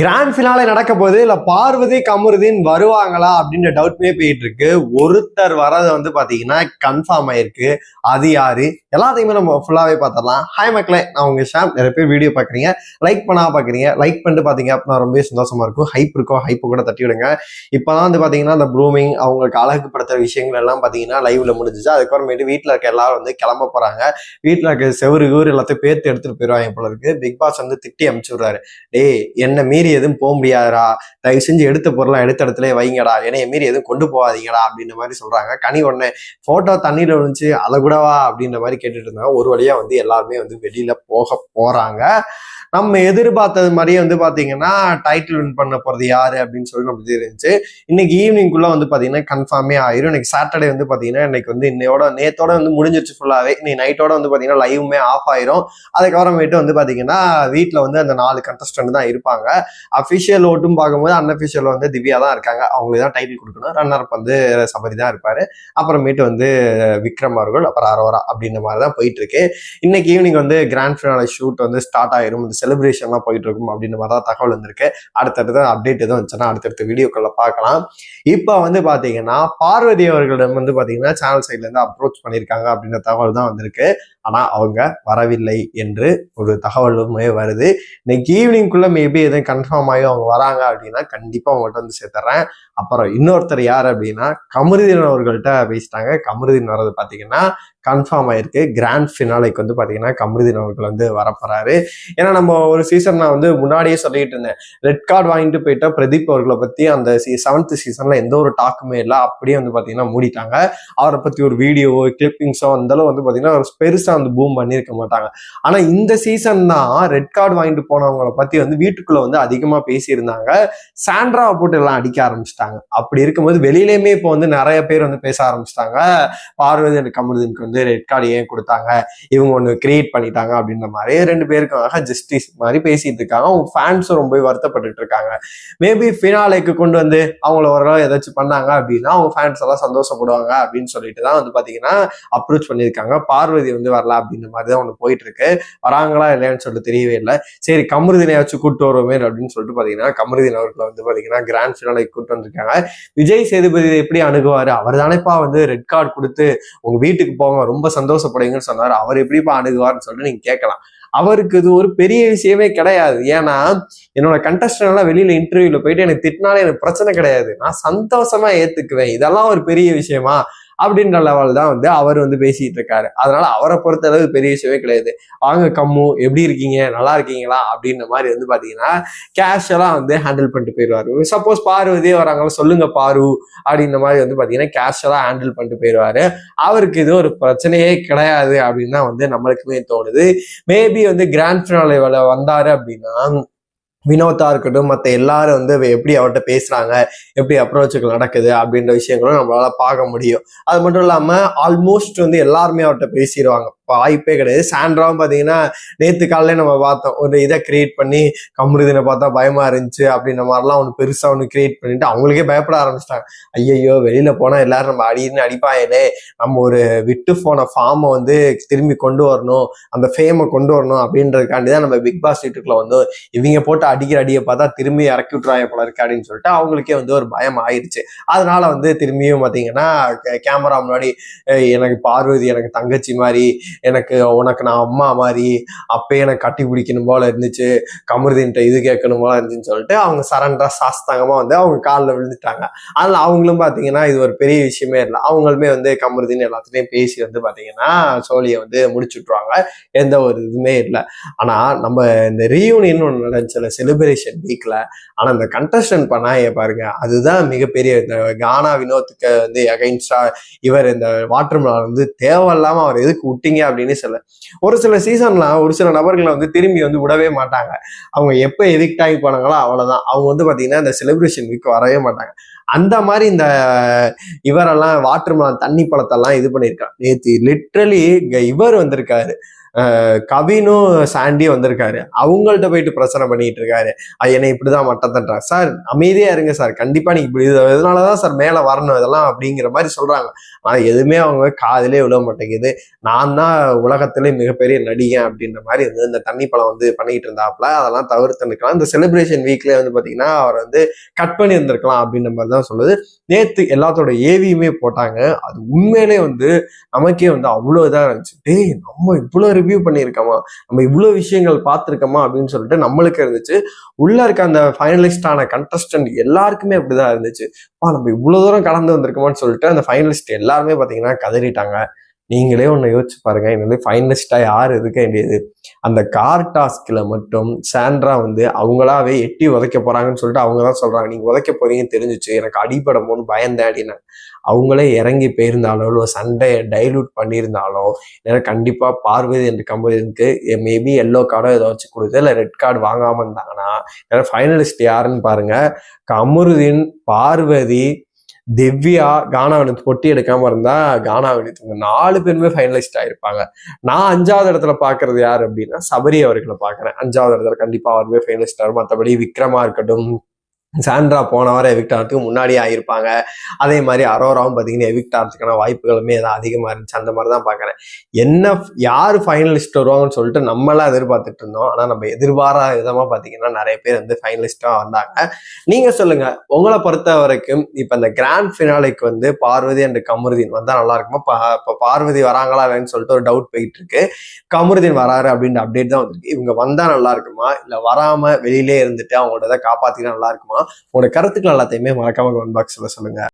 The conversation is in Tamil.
கிராண்ட் ஃபினாலே நடக்க போகுது இல்ல பார்வதி கமருதீன் வருவாங்களா அப்படின்ற டவுட்மே போயிட்டு இருக்கு ஒருத்தர் வரது வந்து பாத்தீங்கன்னா கன்ஃபார்ம் ஆயிருக்கு. அது யாரு? எல்லாத்தையுமே நம்ம ஃபுல்லாவே பார்த்துடலாம் ஹாய் மக்களே நான் உங்க ஷாம். நிறைய பேர் வீடியோ பாக்குறீங்க. லைக் பண்ணா பாக்குறீங்க. லைக் பண்ணிட்டு பாத்தீங்க அப்படின்னா ரொம்பவே சந்தோஷமா இருக்கும். ஹைப் இருக்கும். ஹைப் கூட தட்டி விடுங்க. இப்பதான் வந்து பாத்தீங்கன்னா அந்த ப்ரூமிங் அவங்களுக்கு அழகுப்படுத்துற விஷயங்கள் எல்லாம் பாத்தீங்கன்னா லைவ்ல முடிஞ்சிச்சு. அதுக்கப்புறமேட்டு வீட்டுல இருக்க எல்லாரும் வந்து கிளம்ப போறாங்க. வீட்டுல இருக்க செவரு கூறு எல்லாத்தையும் பேர்த்து எடுத்துட்டு போயிருவாங்க போல இருக்கு. பிக் பாஸ் வந்து திட்டி அனுப்பிச்சு விடுறாரு. டே என்ன மீறி எதுவும் போக முடியாதுடா. தயவு செஞ்சு எடுத்த பொருளை எடுத்த இடத்துல வைங்கடா. என்னைய மீறி எதுவும் கொண்டு போகாதீங்கடா அப்படின்ற மாதிரி சொல்றாங்க. கனி உடனே போட்டோ தண்ணியில விழுந்துச்சு அதை கூடவா? அப்படின்ற மாதிரி கேட்டுட்டு இருந்தாங்க. ஒரு வழியா வந்து எல்லாருமே வந்து வெளியில போக போறாங்க. நம்ம எதிர்பார்த்தது மாதிரியே வந்து பாத்தீங்கன்னா டைட்டில் வின் பண்ண போறது யாரு அப்படின்னு சொல்லி நமக்கு தெரிஞ்சு இன்னைக்கு ஈவினிங்குள்ள வந்து பாத்தீங்கன்னா கன்ஃபார்மே ஆயிரும். இன்னைக்கு சாட்டர்டே வந்து பாத்தீங்கன்னா இன்னைக்கு வந்து இன்னையோட நேத்தோட வந்து முடிஞ்சிருச்சு ஃபுல்லாவே இன்னைக்கு நைட்டோட வந்து பாத்தீங்கன்னா லைவுமே ஆஃப் ஆயிரும். அதுக்கப்புறமேட்டு வந்து பாத்தீங்கன்னா வீட்டுல வந்து அந்த நாலு கண்டஸ்டன்ட் தான் இருப்பாங்க. அஃபிஷியல் ஓட்டும் பார்க்கும்போது அன்அஃபிஷியல் வந்து திவ்யா தான் இருக்காங்க. அவங்களுக்கு தான் டைட்டில் கொடுக்கணும். ரன்னர் வந்து சபரி தான் இருப்பாரு. அப்புறமேட்டு வந்து விக்ரம் அவர்கள் அப்புறம் அரோரா அப்படின்ற மாதிரி தான் போயிட்டு இருக்கு இன்னைக்கு ஈவினிங் வந்து கிராண்ட் ஃபினால ஷூட் வந்து ஸ்டார்ட் ஆயிரும். இந்த செலிப்ரேஷன்லாம் போயிட்டு இருக்கும் அப்படின்ற மாதிரி தான் தகவல் வந்திருக்கு. அடுத்தடுத்த அப்டேட் எதுவும் வந்துச்சுன்னா அடுத்தடுத்த வீடியோக்களில் பார்க்கலாம். இப்போ வந்து பாத்தீங்கன்னா பார்வதி அவர்களிடம் வந்து பாத்தீங்கன்னா சேனல் சைட்ல இருந்து அப்ரோச் பண்ணியிருக்காங்க அப்படின்ற தகவல் தான் வந்திருக்கு. ஆனா அவங்க வரவில்லை என்று ஒரு தகவலுமே வருது. இன்னைக்கு ஈவினிங்குள்ள மேபி எதுவும் கன்ஃபார்ம் ஆகி அவங்க வராங்க அப்படின்னா கண்டிப்பாக அவங்கள்ட்ட வந்து சேர்த்துறேன். அப்புறம் இன்னொருத்தர் யார் அப்படின்னா கமருதீன் அவர்கள்ட்ட பேசிட்டாங்க. கமருதீன் வர்றது பார்த்தீங்கன்னா கன்ஃபார்ம் ஆயிருக்கு. கிராண்ட் ஃபினாலைக்கு வந்து பார்த்தீங்கன்னா கமருதீன் அவர்கள் வந்து வரப்போறாரு. ஏன்னா நம்ம ஒரு சீசன் நான் வந்து முன்னாடியே சொல்லிட்டு இருந்தேன். ரெட் கார்டு வாங்கிட்டு போயிட்ட பிரதீப் அவர்களை பத்தி அந்த செவன்த் சீசன்ல எந்த ஒரு டாக்குமே இல்லை. அப்படியே வந்து பார்த்தீங்கன்னா மூடிட்டாங்க. அவரை பத்தி ஒரு வீடியோவோ கிளிப்பிங்ஸோ அந்த அளவு வந்து பார்த்தீங்கன்னா ஒரு பெருசா வந்து பூம் பண்ணியிருக்க மாட்டாங்க. ஆனா இந்த சீசன் தான் ரெட் கார்டு வாங்கிட்டு போனவங்கள பத்தி வந்து வீட்டுக்குள்ள வந்து அதிகமா பேசியிருந்தாங்க. சாண்ட்ராவை போட்டு எல்லாம் அடிக்க ஆரம்பிச்சிட்டாங்க. அப்படி இருக்கும்போது வெளியிலேயுமே இப்போ வந்து நிறைய பேர் வந்து பேச ஆரம்பிச்சிட்டாங்க. பார்வதி கமருதீனுக்கு வந்து ரெட் கார்டு ஏன் கொடுத்தாங்க? இவங்க ஒன்று கிரியேட் பண்ணிட்டாங்க அப்படின்ற மாதிரி ரெண்டு பேருக்காக ஜஸ்டிஸ் மாதிரி பேசிட்டு இருக்காங்க. அவங்க ஃபேன்ஸும் ரொம்ப வருத்தப்பட்டுட்டு இருக்காங்க. மேபி ஃபினாலேக்கு கொண்டு வந்து அவங்கள ஒரு ஏதாச்சும் பண்ணாங்க அப்படின்னா அவங்க ஃபேன்ஸ் எல்லாம் சந்தோஷப்படுவாங்க அப்படின்னு சொல்லிட்டு தான் வந்து பார்த்தீங்கன்னா அப்ரோச் பண்ணியிருக்காங்க. பார்வதி வந்து வரலாம் அப்படின்ற மாதிரி தான் ஒன்று போயிட்டு இருக்கு. வராங்களா இல்லையான்னு சொல்லிட்டு தெரியவே இல்லை. சரி கமருதினையாச்சும் கூட்டு வருவோமே அப்படின்னு சொல்லிட்டு பார்த்தீங்கன்னா கமருதின் அவர்களை வந்து பார்த்தீங்கன்னா கிராண்ட் ஃபினாலே கூட்டு வந்திருக்காங்க. விஜய் சேதுபதி எப்படி அணுகுவார்? அவர் தானேப்பா வந்து ரெட் கார்டு கொடுத்து உங்க வீட்டுக்கு போங்க ரொம்ப சந்தோஷப்படுவீங்கன்னு சொன்னார். அவர் எப்படிப்பா அணுகுவார்னு சொல்லிட்டு நீங்க கேட்கலாம். அவருக்கு இது ஒரு பெரிய விஷயமே கிடையாது. ஏன்னா என்னோட கண்டஸ்டன் எல்லாம் வெளியில இன்டர்வியூல போயிட்டு எனக்கு திட்டினாலே எனக்கு பிரச்சனை கிடையாது. நான் சந்தோஷமா ஏத்துக்குவேன். இதெல்லாம் ஒரு பெரிய விஷயமா? அப்படின்ற லெவல் தான் வந்து அவர் வந்து பேசிட்டு இருக்காரு. அதனால அவரை பொறுத்த அளவு பெரிய விஷயமே கிடையாது. வாங்க கம்மு எப்படி இருக்கீங்க? நல்லா இருக்கீங்களா? அப்படின்ற மாதிரி வந்து பாத்தீங்கன்னா கேஷுவலா வந்து ஹேண்டில் பண்ணிட்டு போயிடுவாரு. சப்போஸ் பார்வதியே வராங்களா சொல்லுங்க பாரு அப்படின்ற மாதிரி வந்து பாத்தீங்கன்னா கேஷுவலா ஹேண்டில் பண்ணிட்டு போயிடுவாரு. அவருக்கு இது ஒரு பிரச்சனையே கிடையாது அப்படின்னு தான் வந்து நம்மளுக்குமே தோணுது. மேபி வந்து கிராண்ட் ஃபினாலே வந்தாரு அப்படின்னா வினோத்தா இருக்கட்டும் மற்ற எல்லாரும் வந்து எப்படி அவர்கிட்ட பேசுறாங்க எப்படி அப்ரோச்சுகள் நடக்குது அப்படின்ற விஷயங்களும் நம்மளால பார்க்க முடியும். அது மட்டும் இல்லாம ஆல்மோஸ்ட் வந்து எல்லாருமே அவர்கிட்ட பேசிடுவாங்க. வாய்ப்பே கிடையாது. சாண்ட்ராவும் பார்த்தீங்கன்னா நேற்று காலையில நம்ம பார்த்தோம். ஒரு இதை கிரியேட் பண்ணி கமருதினை பார்த்தா பயமா இருந்துச்சு அப்படின்ற மாதிரிலாம் ஒன்று பெருசாக ஒன்று கிரியேட் பண்ணிட்டு அவங்களுக்கே பயப்பட ஆரம்பிச்சிட்டாங்க. ஐயையோ வெளியில போனால் எல்லாரும் நம்ம அடின்னு அடிப்பாயனே நம்ம ஒரு விட்டு போன ஃபார்மை வந்து திரும்பி கொண்டு வரணும் அந்த ஃபேமை கொண்டு வரணும் அப்படின்றதுக்காண்டி தான் நம்ம பிக் பாஸ் வீட்டுக்குள்ள வந்து இவங்க போட்டு அடிக்கிற அடியை பார்த்தா திரும்பி இறக்கி விட்டுறாங்க போல இருக்கு அப்படின்னு சொல்லிட்டு அவங்களுக்கே வந்து ஒரு பயம் ஆயிடுச்சு அதனால வந்து திரும்பியும் பார்த்தீங்கன்னா கேமரா முன்னாடி எனக்கு பார்வதி எனக்கு தங்கச்சி மாதிரி எனக்கு உனக்கு நான் அம்மா மாதிரி அப்பயே எனக்கு கட்டி பிடிக்கணும் போல இருந்துச்சு. கமருதீன்ட்ட இது கேட்கணும் போல இருந்துச்சுன்னு சொல்லிட்டு அவங்க சரண்டா சாஸ்தாங்கமா வந்து அவங்க காலில் விழுந்துட்டாங்க. அதில் அவங்களும் பார்த்தீங்கன்னா இது ஒரு பெரிய விஷயமே இல்லை. அவங்களுமே வந்து கமருதீன் எல்லாத்துலேயும் பேசி வந்து பார்த்தீங்கன்னா சோழியை வந்து முடிச்சு விட்ருவாங்க எந்த ஒரு இதுவுமே இல்லை. ஆனால் நம்ம இந்த ரீயூனியன் ஒன்று நடந்துச்சுல செலிப்ரேஷன் வீக்கில் ஆனால் இந்த கண்டஸ்டன்ட் பண்ணாங்க பாருங்க. அதுதான் மிகப்பெரிய இந்த கானா வினோத்துக்கு வந்து அகைன்ஸ்டா இவர் இந்த வாட்டர் வந்து தேவையில்லாம அவர் எதுக்கு விட்டீங்க அப்படின்னு சொல்ல. ஒரு சில சீசன்லாம் ஒரு சில நபர்களை வந்து திரும்பி வந்து விடவே மாட்டாங்க. அவங்க எப்போ எதிக்ட் ஆகி போனாங்களோ அவ்வளவுதான். அவங்க வந்து பாத்தீங்கன்னா இந்த செலிப்ரேஷன் வீக் வரவே மாட்டாங்க. அந்த மாதிரி இந்த இவரெல்லாம் வாட்டர் தண்ணி பழத்தெல்லாம் இது பண்ணியிருக்காங்க நேற்று லிட்ரலி இவர் வந்திருக்காரு. கவினும் சாண்டியும் வந்திருக்காரு. அவங்கள்ட்ட போயிட்டு பிரச்சனை பண்ணிட்டு இருக்காரு. அது என்னை இப்படிதான் மட்டம் தட்டுறாங்க சார் அமைதியா இருங்க சார். கண்டிப்பா நீங்க இப்படி இதனாலதான் சார் மேல வரணும் இதெல்லாம் அப்படிங்கிற மாதிரி சொல்றாங்க. ஆனா எதுவுமே அவங்க காதலே விழ மாட்டேங்குது. நான் தான் உலகத்திலே மிகப்பெரிய நடிகன் அப்படின்ற மாதிரி வந்து இந்த தண்ணி பழம் வந்து பண்ணிட்டு இருந்தாப்ல அதெல்லாம் தவிர்த்து இருக்கலாம் இந்த செலிப்ரேஷன் வீக்ல வந்து பாத்தீங்கன்னா அவர் வந்து கட் பண்ணி இருந்திருக்கலாம் அப்படின்ற மாதிரி தான் சொல்லுது. நேத்து எல்லாத்தோட ஏவியுமே போட்டாங்க. அது உண்மையிலே வந்து நமக்கே வந்து அவ்வளோ இதாக இருந்துச்சு. டேய் நம்ம இவ்வளோ ரிவ்யூ பண்ணியிருக்கோமா? நம்ம இவ்வளோ விஷயங்கள் பார்த்துருக்கோமா? அப்படின்னு சொல்லிட்டு நம்மளுக்கு இருந்துச்சு. உள்ள இருக்க அந்த ஃபைனலிஸ்டான கண்டஸ்டன்ட் எல்லாருக்குமே அப்படிதான் இருந்துச்சு. பா நம்ம இவ்வளோ தூரம் கடந்து வந்திருக்கோமான்னு சொல்லிட்டு அந்த ஃபைனலிஸ்ட் எல்லாருமே பார்த்தீங்கன்னா கதறிட்டாங்க. நீங்களே ஒன்று யோசிச்சு பாருங்க. என்னது ஃபைனலிஸ்டாக யார் இருக்க வேண்டியது? அந்த கார் டாஸ்கில் மட்டும் சாண்ட்ரா வந்து அவங்களாவே எட்டி உதைக்க போகிறாங்கன்னு சொல்லிட்டு அவங்க தான் சொல்கிறாங்க நீங்கள் உதைக்க போறீங்கன்னு தெரிஞ்சிச்சு. எனக்கு அடிபடமோன்னு பயந்தேன் அப்படின்னா. அவங்களே இறங்கி போயிருந்தாலோ இல்லை சண்டையை டைலூட் பண்ணியிருந்தாலோ ஏன்னா கண்டிப்பாக பார்வதி என்று கம்பெனிக்கு மேபி எல்லோ கார்டோ ஏதாச்சும் கொடுத்து இல்லை ரெட் கார்டு வாங்காமல் இருந்தாங்கன்னா ஏன்னா ஃபைனலிஸ்ட் யாருன்னு பாருங்கள் கமருதீன் பார்வதி திவ்யா கானாவினத்து பொட்டி எடுக்காம இருந்தா கானாவினத்து இந்த நாலு பேருமே ஃபைனலிஸ்ட் ஆயிருப்பாங்க. நான் அஞ்சாவது இடத்துல பாக்குறது யார் அப்படின்னா சபரி அவர்களை பாக்குறேன். அஞ்சாவது இடத்துல கண்டிப்பா அவருமே ஃபைனலிஸ்ட் ஆகும் மற்றபடி விக்ரமா இருக்கட்டும் சாண்ட்ரா போன வாரம் எவிக்ட் ஆகிறதுக்கு முன்னாடியே ஆகியிருப்பாங்க அதே மாதிரி அரோராவும் பார்த்தீங்கன்னா எவிக்ட் ஆகிறதுக்கான வாய்ப்புகளுமே ஏதாவது அதிகமாக இருந்துச்சு. அந்த மாதிரி தான் பார்க்குறேன். என்ன யார் ஃபைனலிஸ்ட் வருவாங்கன்னு சொல்லிட்டு நம்மளாம் எதிர்பார்த்துட்டு இருந்தோம். ஆனால் நம்ம எதிர்பாராத விதமாக பார்த்தீங்கன்னா நிறைய பேர் வந்து ஃபைனலிஸ்ட்டாக வந்தாங்க. நீங்கள் சொல்லுங்கள் உங்களை பொறுத்த வரைக்கும் இப்போ இந்த கிராண்ட் ஃபினாலைக்கு வந்து பார்வதி அண்ட் கமருதீன் வந்தால் நல்லா இருக்குமா? பா- இப்போ பார்வதி வராங்களா இல்லைன்னு சொல்லிட்டு ஒரு டவுட் போயிட்டு இருக்கு. கமருதீன் வராரு அப்படின்ற அப்டேட் தான் வந்திருக்கு. இவங்க வந்தால் நல்லா இருக்குமா? இல்லை வராமல் வெளியிலே இருந்துட்டு அவங்களோட இதை காப்பாற்றினா நல்லா இருக்குமா? உங்களோட கருத்துக்கள் எல்லாத்தையுமே மறக்காம கமெண்ட் பாக்ஸில் சொல்லுங்க.